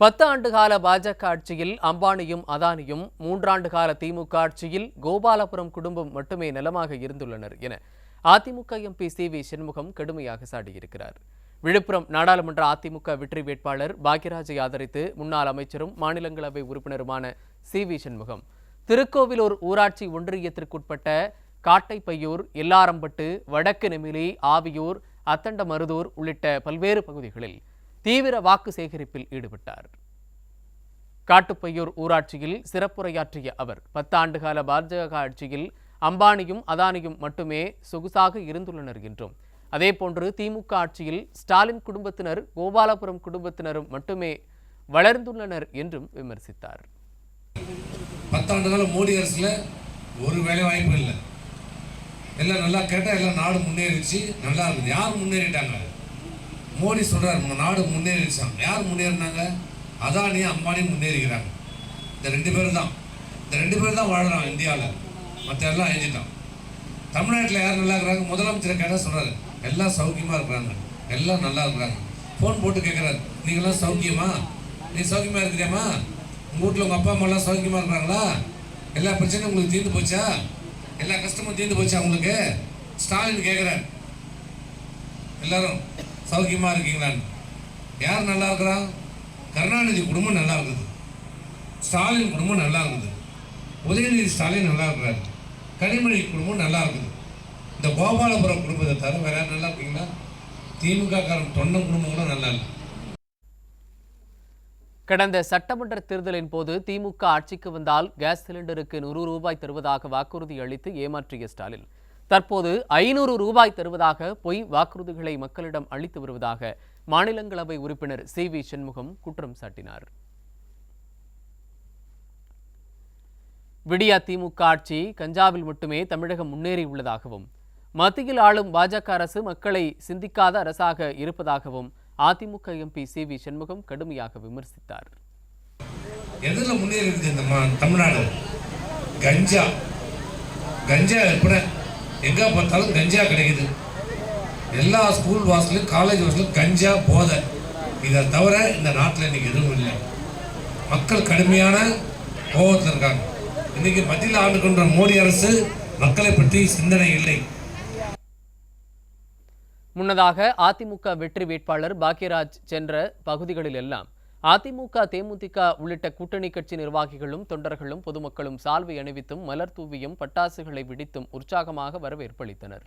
பத்து ஆண்டு கால பாஜக ஆட்சியில் அம்பானியும் அதானியும் மூன்றாண்டு கால திமுக ஆட்சியில் கோபாலபுரம் குடும்பம் மட்டுமே நிலமாக இருந்துள்ளனர் என AIADMK MP C V Shanmugam கடுமையாக சாடியிருக்கிறார். விழுப்புரம் நாடாளுமன்ற அதிமுக வெற்றி வேட்பாளர் பாக்யராஜை ஆதரித்து முன்னாள் அமைச்சரும் மாநிலங்களவை உறுப்பினருமான சி வி சண்முகம். திருக்கோவிலூர் ஊராட்சி ஒன்றியத்திற்குட்பட்ட காட்டைப்பையூர் எல்லாரம்பட்டு வடக்கு நெமிலி ஆவியூர் அத்தண்டமருதூர் உள்ளிட்ட பல்வேறு பகுதிகளில் தீவிர வாக்கு சேகரிப்பில் ஈடுபட்டார். காட்டுப்பையூர் ஊராட்சியில் சிறப்புரையாற்றிய அவர் பத்தாண்டுகால பாஜக ஆட்சியில் அம்பானியும் அதானியும் மட்டுமே சொகுசாக இருந்துள்ளனர் என்றும் அதேபோன்று திமுக ஆட்சியில் ஸ்டாலின் குடும்பத்தினர் கோபாலபுரம் குடும்பத்தினரும் மட்டுமே வளர்ந்துள்ளனர் என்றும் விமர்சித்தார். பத்தாண்டுகால மோடி அரசில் ஒரு வேலை வாய்ப்பு இல்லை. எல்லாம் நல்லா கேட்டால் எல்லாம் நாடு முன்னேறிச்சு நல்லா இருக்குது. யார் முன்னேறிட்டாங்க? மோடி சொல்கிறார் உங்கள் நாடு முன்னேறிச்சான் யார் முன்னேறினாங்க? அதானி அம்பானி முன்னேறிக்கிறாங்க. இந்த ரெண்டு பேரும் தான். இந்த ரெண்டு பேரும் தான் வாழறான் இந்தியாவில். மற்ற எல்லாம் எழுதிட்டான் தமிழ்நாட்டில் யார் நல்லா இருக்கிறாங்க? முதலமைச்சரை கேட்டால் சொல்கிறாரு எல்லாம் சௌக்கியமாக இருக்கிறாங்க. எல்லாம் நல்லா இருக்கிறாங்க. ஃபோன் போட்டு கேட்குறாரு நீங்களாம் சௌக்கியமா? நீ சௌக்கியமாக இருக்கிறியாம்மா? உங்கள் வீட்டில் உங்கள் அப்பா அம்மாலாம் சௌக்கியமாக இருக்கிறாங்களா? எல்லா பிரச்சனையும் உங்களுக்கு தீர்ந்து போச்சா? எல்லா கஷ்டமும் தீர்ந்து போச்சா உங்களுக்கு? ஸ்டாலின் கேட்குறாரு எல்லாரும் சௌக்கியமாக இருக்கீங்களான்னு யார் நல்லா இருக்கிறா? கருணாநிதி குடும்பம் நல்லா இருக்குது. ஸ்டாலின் குடும்பம் நல்லா இருக்குது. உதயநிதி ஸ்டாலின் நல்லா இருக்கிறாரு. கனிமொழி குடும்பம் நல்லா இருக்குது. இந்த கோபாலபுரம் குடும்பத்தை தவிர வேற யார் நல்லா இருக்கீங்களா? திமுக காரன் தொண்டன் குடும்பம் கூட நல்லா இல்லை. கடந்த சட்டமன்ற தேர்தலின் போது திமுக ஆட்சிக்கு வந்தால் கேஸ் சிலிண்டருக்கு நூறு ரூபாய் தருவதாக வாக்குறுதி அளித்து ஏமாற்றிய ஸ்டாலின். தற்போது ஐநூறு ரூபாய் தருவதாக பொய் வாக்குறுதிகளை மக்களிடம் அளித்து வருவதாக மாநிலங்களவை உறுப்பினர் சி வி சண்முகம் குற்றம் சாட்டினார். விடியா திமுக ஆட்சி கஞ்சாவில் மட்டுமே தமிழகம் முன்னேறியுள்ளதாகவும் மத்தியில் ஆளும் பாஜக அரசு மக்களை சிந்திக்காத அரசாக இருப்பதாகவும் AIADMK MP C V Shanmugam கடுமையாக விமர்சித்தார். எதில் முன்னேறி தமிழ்நாடு? கஞ்சா. கஞ்சா விற்பன எங்கே பார்த்தாலும் கஞ்சா கிடைக்குது. எல்லா ஸ்கூல் வாசலும் காலேஜ் வாசலும் கஞ்சா போதை. இதை தவிர இந்த நாட்டில் இன்னைக்கு எதுவும் இல்லை. மக்கள் கடுமையான கோபத்தில் இருக்காங்க. இன்றைக்கி மத்தியில் ஆண்டு கொண்ட மோடி அரசு மக்களை பற்றி சிந்தனை இல்லை. முன்னதாக அதிமுக வெற்றி வேட்பாளர் பாக்யராஜ் சென்ற பகுதிகளில் எல்லாம் அதிமுக தேமுதிக உள்ளிட்ட கூட்டணி கட்சி நிர்வாகிகளும் தொண்டர்களும் பொதுமக்களும் சால்வை அணிவித்தும் மலர் தூவியும் பட்டாசுகளை வெடித்தும் உற்சாகமாக வரவேற்பளித்தனர்